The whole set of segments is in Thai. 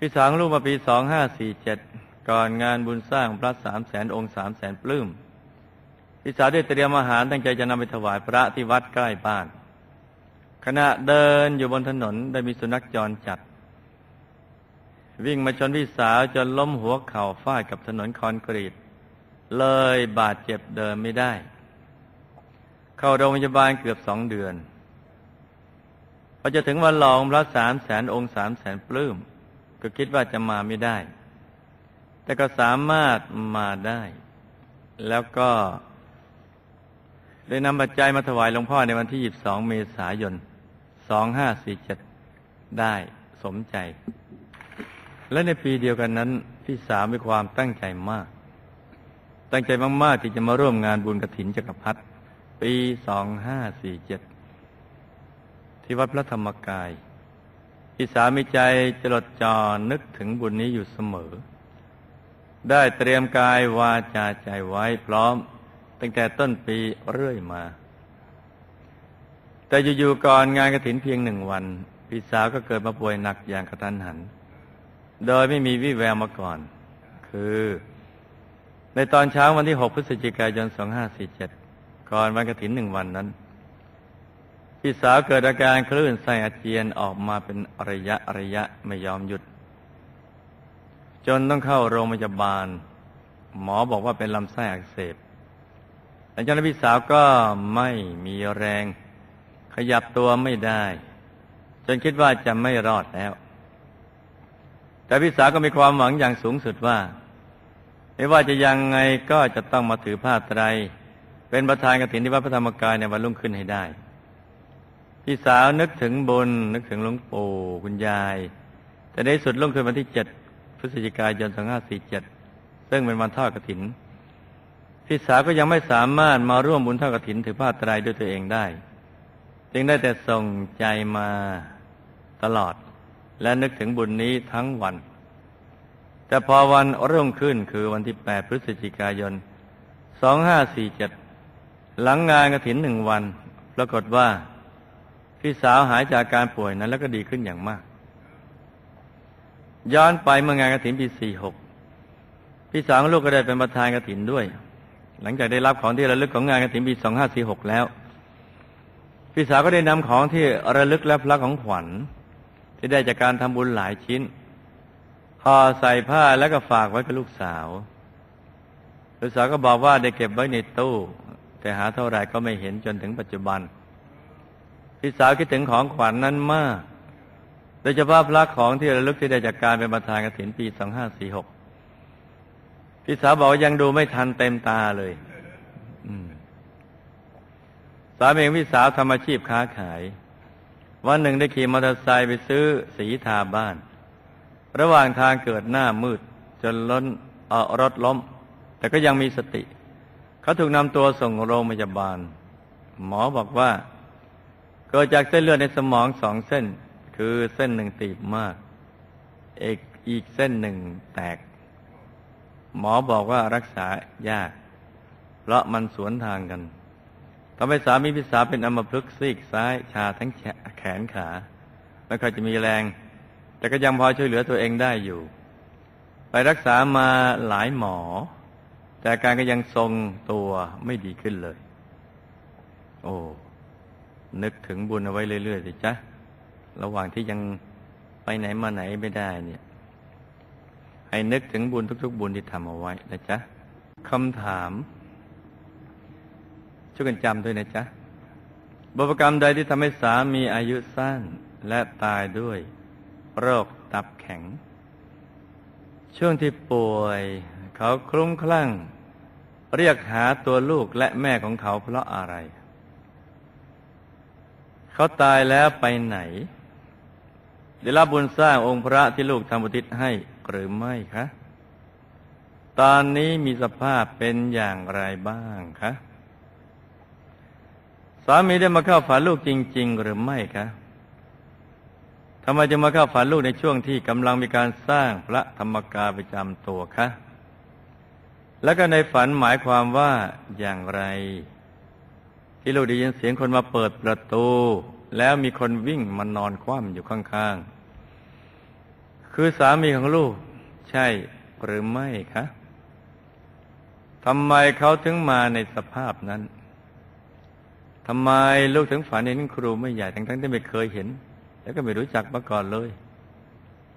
พี่สาวลูกมาปีสองห้าสี่เจ็ดก่อนงานบุญสร้างพระสามแสนองค์สามแสนปลื้มพี่สาวได้เตรียมอาหารตั้งใจจะนำไปถวายพระที่วัดใกล้บ้าน ขณะเดินอยู่บนถนนได้มีสุนัขจรจัด วิ่งมาชนพี่สาวจนล้มหัวเข่าฟาดกับถนนคอนกรีต เลยบาดเจ็บเดินไม่ได้ เข้าโรงพยาบาลเกือบสองเดือนพอจะถึงวันลองพระสามแสนองค์สามแสนปลื้ม ก็คิดว่าจะมาไม่ได้ แต่ก็สามารถมาได้ แล้วก็ได้นำปัจจัยมาถวายหลวงพ่อในวันที่ 22 เมษายน 2547 ได้สมใจ และในปีเดียวกันนั้น พี่สาวมีความตั้งใจมาก ตั้งใจมาก ๆ ที่จะมาร่วมงานบุญกระถินจักรพรรดิปี 2547 ที่วัดพระธรรมกาย พี่สามีใจจดจอนึกถึงบุญนี้อยู่เสมอ ได้เตรียมกายวาจาใจไว้พร้อม ตั้งแต่ต้นปีเรื่อยมา แต่อยู่ๆก่อนงานกระถินเพียงหนึ่งวัน พี่สาวก็เกิดมาป่วยหนักอย่างกระทันหัน โดยไม่มีวิแววมาก่อน คือในตอนเช้าวันที่ 6 พฤศจิกายน 2547 ก่อนวันกระถินหนึ่งวันนั้น พี่สาวเกิดอาการคลื่นไส้อาเจียนออกมาเป็นระยะระยะไม่ยอมหยุด จนต้องเข้าโรงพยาบาล หมอบอกว่าเป็นลำไส้อักเสบหลังจากนั้นพี่สาวก็ไม่มีแรง ขยับตัวไม่ได้ จนคิดว่าจะไม่รอดแล้ว แต่พี่สาวก็มีความหวังอย่างสูงสุดว่า ไม่ว่าจะยังไงก็จะต้องมาถือผ้าไตร เป็นประธานกฐินที่วัดพระธรรมกายในวันรุ่งขึ้นให้ได้ พี่สาวนึกถึงบุญนึกถึงหลวงปู่คุณยาย แต่ในสุดลงคืนวันที่เจ็ดพฤศจิกายนสองห้าสี่เจ็ดซึ่งเป็นวันทอดกระถิน พี่สาวก็ยังไม่สามารถมาร่วมบุญทอดกระถินถือผ้าตรายด้วยตัวเองได้ จึงได้แต่ส่งใจมาตลอด และนึกถึงบุญนี้ทั้งวัน แต่พอวันรุ่งขึ้นคือวันที่แปดพฤศจิกายนสองห้าสี่เจ็ดหลังงานกระถินหนึ่งวัน ปรากฏว่า พี่สาวหายจากการป่วยนั้น แล้วก็ดีขึ้นอย่างมาก ย้อนไปเมื่องานกระถินปีสี่หกพี่สาวลูกก็ได้เป็นประธานกระถินด้วย หลังจากได้รับของที่ระลึกของงานกระถินปีสองห้าสี่หกแล้ว พี่สาวก็ได้นำของที่ระลึกและพระของขวัญ ที่ได้จากการทำบุญหลายชิ้นห่อใส่ผ้าแล้วก็ฝากไว้กับลูกสาวลูกสาวก็บอกว่าได้เก็บไว้ในตู้ แต่หาเท่าไหร่ก็ไม่เห็นจนถึงปัจจุบัน พี่สาวคิดถึงของขวัญนนั้นมาก โดยเฉพาะพระของที่ระลึกที่ได้จากการเป็นประธานกฐินปีสองห้าสี่หกพี่สาวบอกว่ายังดูไม่ทันเต็มตาเลยสามีพี่สาวทำอาชีพค้าขาย วันหนึ่งได้ขี่มอเตอร์ไซค์ไปซื้อสีทาบ้าน ระหว่างทางเกิดหน้ามืด จนล้นเออรถล้ม แต่ก็ยังมีสติ เขาถูกนำตัวส่งโรงพยาบาล หมอบอกว่า เกิดจากเส้นเลือดในสมองสองเส้น คือเส้นหนึ่งตีบมากเอกอีกเส้นหนึ่งแตก หมอบอกว่ารักษายาก เพราะมันสวนทางกันทำให้สามีพิสาเป็นอัมพฤกษ์ซีกซ้ายชาทั้งแขนขา ไม่ค่อยจะมีแรง แต่ก็ยังพอช่วยเหลือตัวเองได้อยู่ ไปรักษามาหลายหมอ แต่การก็ยังทรงตัวไม่ดีขึ้นเลย โอ้ นึกถึงบุญเอาไว้เรื่อยๆสิจ๊ะ ระหว่างที่ยังไปไหนมาไหนไม่ได้เนี่ย ให้นึกถึงบุญทุก ๆ บุญที่ทำเอาไว้นะจ๊ะคำถามช่วยกันจำด้วยนะจ๊ะบุพกรรมใดที่ทำให้สามีอายุสั้นและตายด้วยโรคตับแข็ง ช่วงที่ป่วยเขาคลุ้มคลั่ง เรียกหาตัวลูกและแม่ของเขาเพราะอะไร เขาตายแล้วไปไหน ได้รับบุญสร้างองค์พระที่ลูกทำบุติให้หรือไม่คะ ตอนนี้มีสภาพเป็นอย่างไรบ้างคะสามีได้มาเข้าฝันลูกจริง ๆ หรือไม่คะทำไมจะมาเข้าฝันลูกในช่วงที่กำลังมีการสร้างพระธรรมกายประจำตัวคะ แล้วก็ในฝันหมายความว่าอย่างไร ที่ลูกได้ยินเสียงคนมาเปิดประตู แล้วมีคนวิ่งมานอนคว่ำอยู่ข้างๆ คือสามีของลูก ใช่หรือไม่คะทำไมเขาถึงมาในสภาพนั้นทำไมลูกถึงฝันเห็นครูไม่ใหญ่ทั้งทั้งที่ไม่เคยเห็น แล้วก็ไม่รู้จักมาก่อนเลย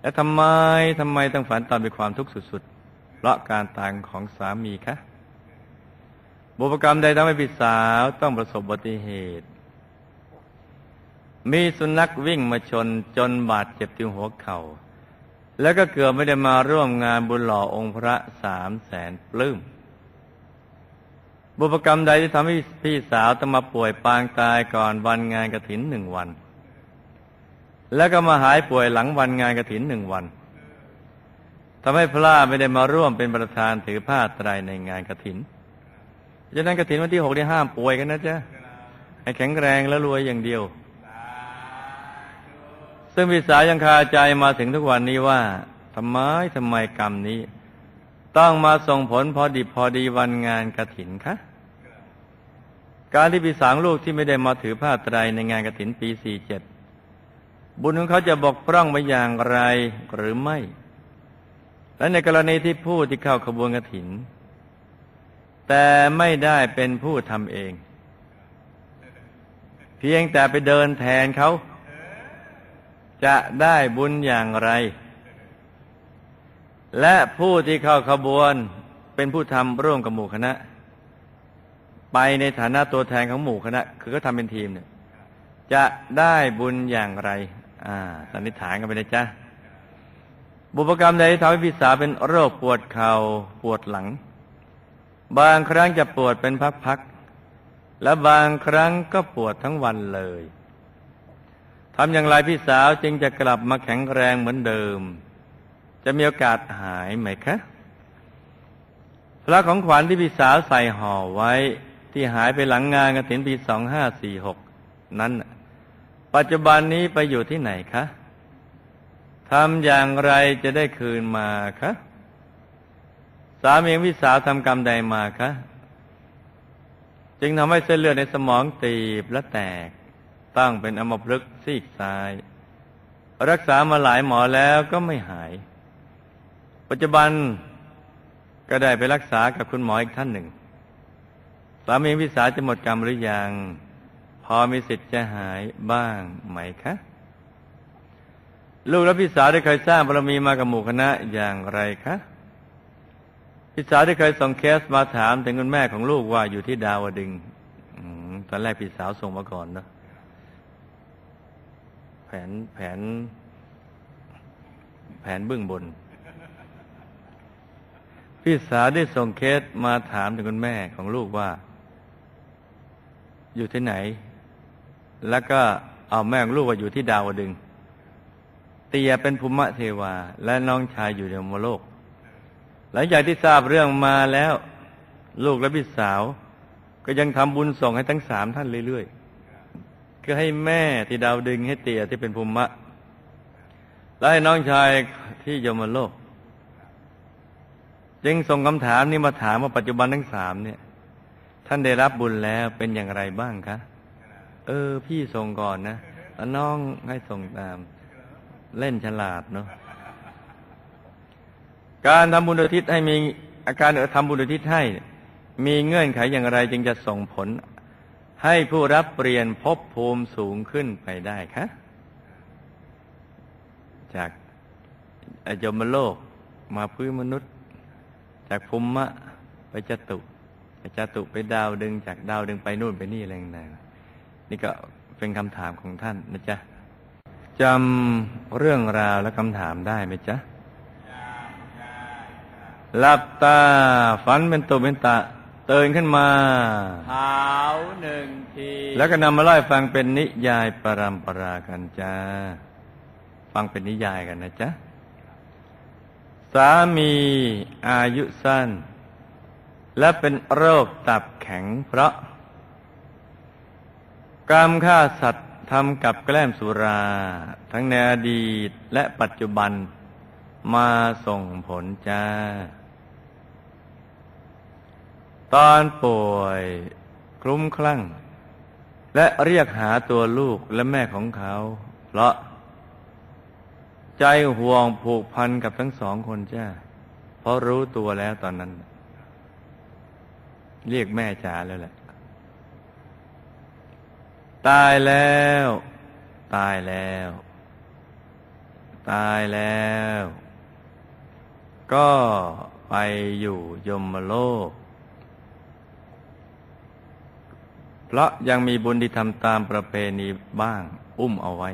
และทำไมทำไมต้องฝันตอนมีความทุกข์สุดๆเพราะการตายของสามีคะ บุพกรรมใดทำให้พี่สาวต้องประสบอุบัติเหตุ มีสุนัขวิ่งมาชนจนบาดเจ็บที่หัวเขา่า แล้วก็เกือบไม่ได้มาร่วมงานบุญหล่อองค์พระสามแสนปลื้มบุพกรรมใดที่ทำให้พี่สาวต้องมาป่วยปางตายก่อนวันงานกระถินหนึ่งวัน แล้วก็มาหายป่วยหลังวันงานกระถินหนึ่งวันทำให้พระไม่ได้มาร่วมเป็นประธานถือผ้าไตรในงานกระถิน ฉะนั้นกระถินวันที่หกที่ห้ามป่วยกันนะจ๊ะให้แข็งแรงและรวยอย่างเดียว ซึ่งพี่สายังคาใจมาถึงทุกวันนี้ว่าทำไมทำไมกรรมนี้ ต้องมาส่งผลพอดีพอดีวันงานกระถินคะการที่พี่สางลูกที่ไม่ได้มาถือผ้าไตรในงานกระถินปีสี่เจ็ดบุญของเขาจะบกพร่องไปอย่างไรหรือไม่ และในกรณีที่ผู้ที่เข้าขบวนกระถิน แต่ไม่ได้เป็นผู้ทำเอง เพียงแต่ไปเดินแทนเขา จะได้บุญอย่างไร และผู้ที่เข้าขบวนเป็นผู้ทำร่วมกับหมู่คณะ ไปในฐานะตัวแทนของหมู่คณะ คือก็ทำเป็นทีมเนี่ยจะได้บุญอย่างไร อ่าสันนิษฐานกันไปเลยจ้ะบุพกรรมใดที่ทำให้พี่สาวเป็นโรคปวดเขา่าปวดหลัง บางครั้งจะปวดเป็นพักๆ และบางครั้งก็ปวดทั้งวันเลยทำอย่างไรพี่สาวจึงจะกลับมาแข็งแรงเหมือนเดิม จะมีโอกาสหายไหมคะพระของขวัญที่พี่สาวใส่ห่อไว้ที่หายไปหลังงานกระถินปีสองห้าสี่หกนั้น ปัจจุบันนี้ไปอยู่ที่ไหนคะทำอย่างไรจะได้คืนมาคะ สามีพี่สาทำกรรมใดมาคะ จึงทำให้เส้นเลือดในสมองตีบและแตก ตั้งเป็นอมพลึกซีกซ้าย รักษามาหลายหมอแล้วก็ไม่หาย ปัจจุบันก็ได้ไปรักษากับคุณหมออีกท่านหนึ่ง สามีพิสาจะหมดกรรมหรือยัง พอมีสิทธิ์จะหายบ้างไหมคะลูกและพิสาได้เคยสร้างบารมีมากับหมู่คณะอย่างไรคะ พิสาได้เคยส่งเคสมาถามถึงคุณแม่ของลูกว่าอยู่ที่ดาวดึงตอนแรกพิสาวส่งมาก่อนเนาะแผนแผน แผนเบื้องบน พี่สาวได้ส่งเคสมาถามถึงคุณแม่ของลูกว่า อยู่ที่ไหน แล้วก็เอาแม่ของลูกว่าอยู่ที่ดาวดึงเตียเป็นภูมิเทวา และน้องชายอยู่ในมโลก หลังจากที่ทราบเรื่องมาแล้ว ลูกและพี่สาว ก็ยังทำบุญส่งให้ทั้งสามท่านเรื่อยๆก็ให้แม่ที่ดาวดึงให้เตียที่เป็นภูมิะและให้น้องชายที่ยมโลก จึงส่งคำถามนี้มาถามว่าปัจจุบันทั้งสามเนี่ย ท่านได้รับบุญแล้วเป็นอย่างไรบ้างคะเออ พี่ส่งก่อนนะแล้วน้องให้ส่งตาม เล่นฉลาดเนาะ การทำบุญอุทิศให้มีอาการทำบุญอุทิศให้ มีเงื่อนไขอย่างไรจึงจะส่งผล ให้ผู้รับเปลี่ยนภพภูมิสูงขึ้นไปได้คะจากอจมโลกมาพื้นมนุษย์ จากภูมิมะไปจตุจตุไปดาวดึงจากดาวดึงไปนู่นไปนี่อะไรต่างๆนี่ก็เป็นคำถามของท่านนะจ๊ะจำเรื่องราวและคำถามได้ไหมจ๊ะ หลับตาฝันเป็นตุเป็นตะเตือนขึ้นมาเท้าหนึ่งที แล้วก็นำมาไล่ฟังเป็นนิยายปรำปรากันจ้า ฟังเป็นนิยายกันนะจ๊ะ สามีอายุสั้น และเป็นโรคตับแข็งเพราะ กรรมฆ่าสัตว์ทำกับแกล้มสุรา ทั้งในอดีตและปัจจุบันมาส่งผลจ้า ตอนป่วยคลุ้มคลั่ง และเรียกหาตัวลูกและแม่ของเขา เพราะ ใจห่วงผูกพันกับทั้งสองคนจ้าเพราะรู้ตัวแล้วตอนนั้น เรียกแม่จ๋าแล้วแหละ ตายแล้ว ตายแล้ว ตายแล้ว ก็ไปอยู่ยมโลก เพราะยังมีบุญที่ทำตามประเพณีบ้าง อุ้มเอาไว้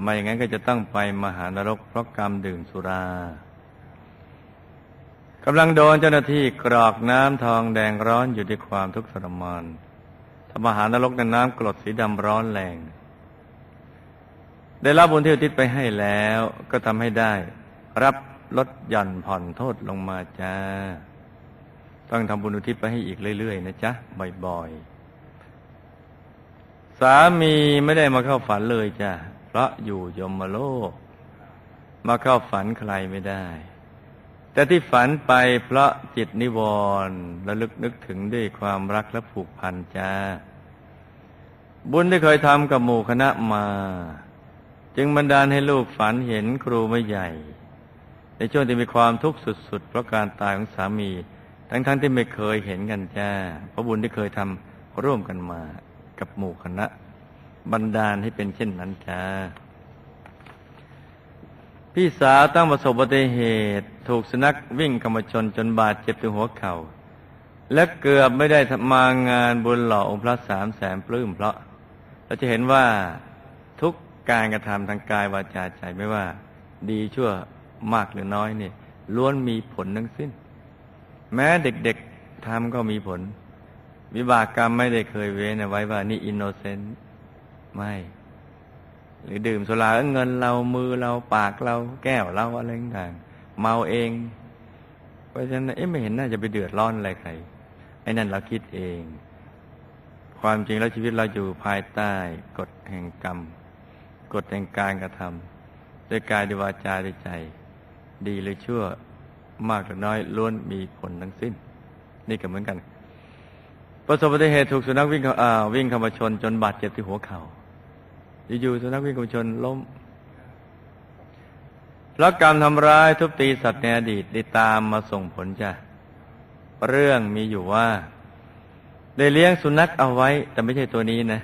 ไม่อย่างนั้นก็จะต้องไปมหานรกเพราะกรรมดื่มสุรากำลังโดนเจ้าหน้าที่กรอกน้ำทองแดงร้อนอยู่ด้วยความทุกข์ทรมานทมหานรกในน้ำกรดสีดำร้อนแรง ได้รับบุญที่อุทิศไปให้แล้วก็ทำให้ได้ รับลดหย่อนผ่อนโทษลงมาจ้าต้องทำบุญอุทิศไปให้อีกเรื่อย ๆ นะจ๊ะ บ่อย ๆ สามีไม่ได้มาเข้าฝันเลยจ้ะเพราะอยู่ยมโลก มาเข้าฝันใครไม่ได้ แต่ที่ฝันไปเพราะจิตนิวรณ์ระลึกนึกถึงด้วยความรักและผูกพันจ้า บุญที่เคยทำกับหมู่คณะมา จึงบันดาลให้ลูกฝันเห็นครูไม่ใหญ่ ในช่วงที่มีความทุกข์สุด ๆ เพราะการตายของสามี ทั้งๆทที่ไม่เคยเห็นกันจ้า เพราะบุญที่เคยทำร่วมกันมา กับหมู่คณะบันดาลให้เป็นเช่นนั้นจ้าพี่สาวตั้งประสบอุบัติเหตุ ถูกสุนัขวิ่งเข้ามาชนจนบาดเจ็บถึงหัวเขา่า และเกือบไม่ได้มางานบุญหล่อองค์พระสามแสนปลื้มเพราะ เราจะเห็นว่าทุกการกระทำทางกายวาจาใจไม่ว่า ดีชั่วมากหรือน้อยเนี่ยล้วนมีผลทั้งสิ้น แม้เด็กๆทำก็มีผล วิบากกรรมไม่ได้เคยเว้นไว้ว่านี่อินโนเซนต์ไม่ หรือดื่มสุราเงินเรามือเราปากเราแก้วเราอะไรต่างเมาเอง เพราะฉะนั้นเอ๊ะไม่เห็นน่าจะไปเดือดร้อนอะไรใครไอ้นั่นเราคิดเอง ความจริงแล้วชีวิตเราอยู่ภายใต้กฎแห่งกรรมกฎแห่งการกระทำด้วยกายด้วยวาจาด้วยใจ ดีหรือชั่วมากหรือน้อยล้วนมีผลทั้งสิ้น นี่ก็เหมือนกัน ประสบอุบัติเหตุถูกสุนัขวิ่งเข้าวิ่งเข้ามาชนจนบาดเจ็บที่หัวเขา่าอยู่ๆสุนัขวิ่งกุชนล้มเพราะกรรมทำร้ายทุบตีสัตว์ในอดีตได้ตามมาส่งผลจ้ะเรื่องมีอยู่ว่า ได้เลี้ยงสุนัขเอาไว้ แต่ไม่ใช่ตัวนี้นะ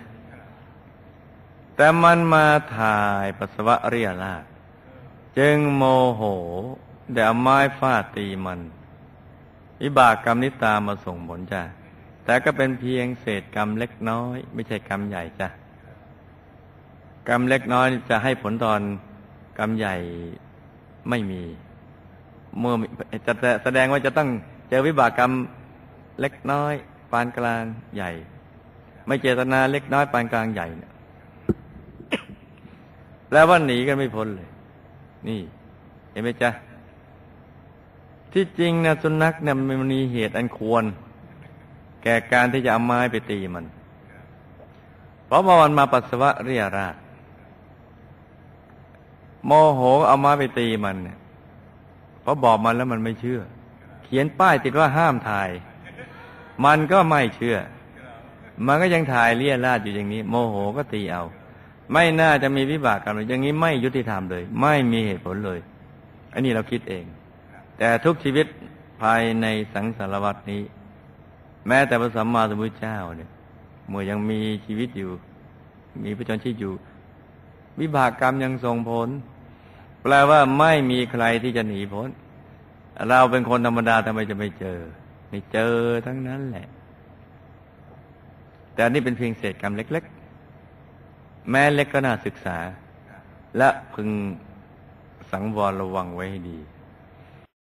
แต่มันมาถ่ายปัสสาวะเรียราจึงโมโหได้เอาไม้ฟาดตีมันวิบากกรรมนี้ตามมาส่งผลจ้ะ แต่ก็เป็นเพียงเศษกรรมเล็กน้อย ไม่ใช่กรรมใหญ่จ้ะกรรมเล็กน้อยจะให้ผลตอนกรรมใหญ่ไม่มี เมื่อจะแสดงว่าจะต้องเจอวิบากกรรมเล็กน้อย ปานกลางใหญ่ ไม่เจตนาเล็กน้อยปานกลางใหญ่เนี่ยแล้วว่าหนีกันไม่พ้นเลย นี่ เห็นไหมจ๊ะที่จริงนะสุนัขเนี่ยมันมีเหตุอันควร แก่การที่จะเอาไม้ไปตีมัน เพราะมันมาปัสสาวะเรียราดโมโหเอามาไปตีมันเนี่ยเพราะบอกมันแล้วมันไม่เชื่อ เขียนป้ายติดว่าห้ามถ่าย มันก็ไม่เชื่อ มันก็ยังถ่ายเลี่ยราดอยู่อย่างนี้ โมโหก็ตีเอา ไม่น่าจะมีวิบากกรรมอย่างนี้ไม่ยุติธรรมเลย ไม่มีเหตุผลเลย อันนี้เราคิดเอง แต่ทุกชีวิตภายในสังสารวัตนี้ แม้แต่พระสัมมาสัมพุทธเจ้าเนี่ยเมื่อยังมีชีวิตอยู่ มีพระชนชีพอยู่ วิบากกรรมยังส่งผล แปลว่าไม่มีใครที่จะหนีพ้น เราเป็นคนธรรมดาทำไมจะไม่เจอ ไม่เจอทั้งนั้นแหละ แต่นี่เป็นเพียงเศษกรรมเล็ก ๆ แม้เล็กก็น่าศึกษา และพึงสังวรระวังไว้ให้ดี